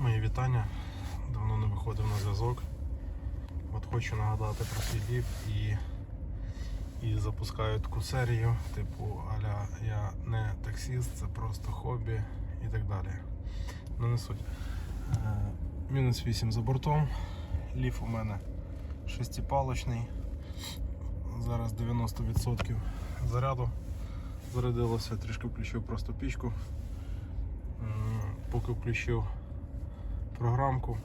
Мої вітання. Давно не виходив на зв'язок. От хочу нагадати про свій лів і, і запускаю таку серію, типу Аля, я не таксіст, це просто хобі і так далі. Ну не суть. Е, мінус 8 за бортом. Лів у мене шестипалочний. Зараз 90% заряду зарядилося, трішки включив просто пічку. Поки включив програмку,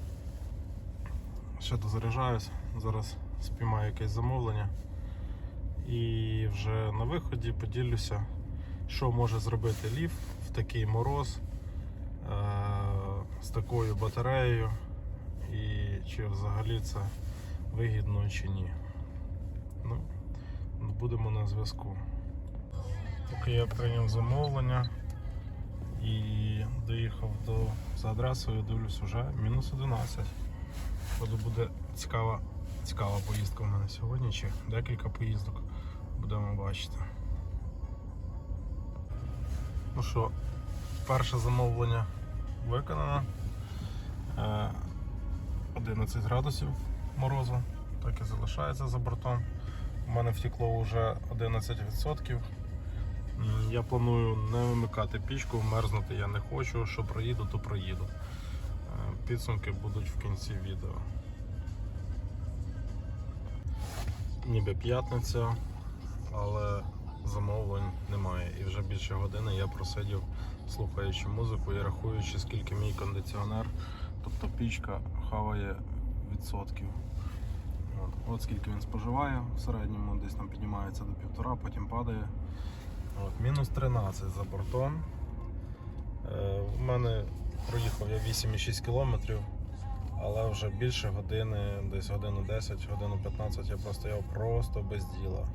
ще дозаряджаюсь, зараз спіймаю якесь замовлення і вже на виході поділюся, що може зробити ліф в такий мороз е- з такою батареєю і чи взагалі це вигідно чи ні. Ну, будемо на зв'язку. Поки я прийняв замовлення і доїхав до за адресою, дивлюсь уже мінус 11. Походу буде цікава, цікава поїздка в мене сьогодні, чи декілька поїздок будемо бачити. Ну що, перше замовлення виконано. Е, 11 градусів морозу, так і залишається за бортом. У мене втекло вже 11%. Я планую не вимикати пічку, мерзнути я не хочу. Що проїду, то проїду. Е, Підсумки будуть в кінці відео. Ніби п'ятниця, але замовлень немає. І вже більше години я просидів, слухаючи музику і рахуючи, скільки мій кондиціонер, тобто пічка хаває відсотків. От, от скільки він споживає в середньому, десь там піднімається до півтора, потім падає. От, мінус 13 за бортом. Е, у мене проїхав я 8,6 кілометрів, але вже більше години, десь годину 10, годину 15 я простояв просто без діла.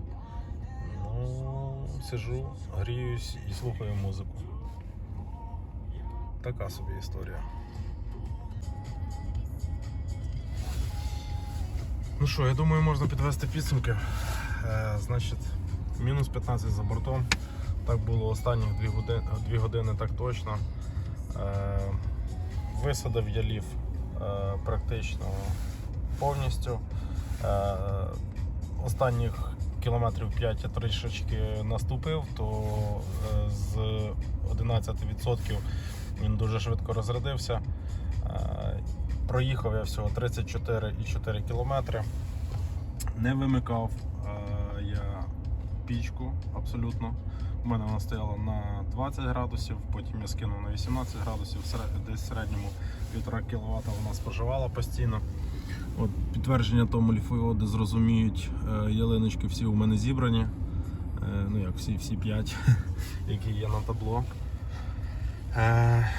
Ну, сижу, гріюсь і слухаю музику. Така собі історія. Ну що, я думаю, можна підвести підсумки. Е, значить, мінус 15 за бортом. Так було останні 2 години, 2 години так точно. Е, висадив я лів е, практично повністю. Е, останніх кілометрів 5 я трішечки наступив, то з 11% він дуже швидко розрядився. Проїхав я всього 34,4 кілометри. Не вимикав я пічку абсолютно. У мене вона стояла на 20 градусів, потім я скинув на 18 градусів, десь в середньому 1,5 кВт вона споживала постійно. От, підтвердження тому ліфоїоди зрозуміють, е, ялиночки всі у мене зібрані. Е, ну як всі, всі 5, які є на табло. Е,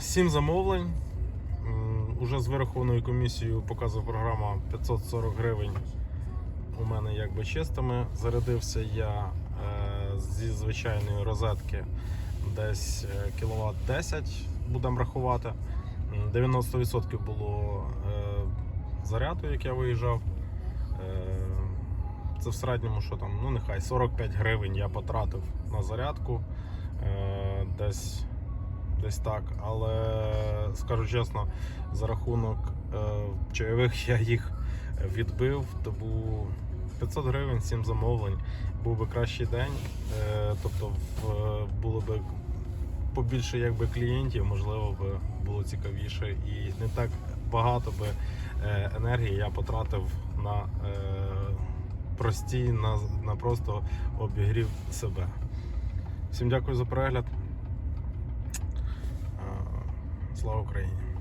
Сім замовлень. Уже з вирахованою комісією показує програма 540 гривень. У мене якби чистими. Зарядився я зі звичайної розетки десь е, кіловат 10, будемо рахувати. 90% було е, заряду, як я виїжджав. Е, це в середньому, що там, ну нехай 45 гривень я потратив на зарядку. Десь десь так. Але скажу чесно, за рахунок чайових я їх відбив, тому 500 гривень, 7 замовлень. Був би кращий день. Е, тобто було б побільше якби, клієнтів, можливо, би було цікавіше і не так багато би е, енергії я потратив на е, простій, на, на просто обігрів себе. Всім дякую за перегляд. Слава Україні!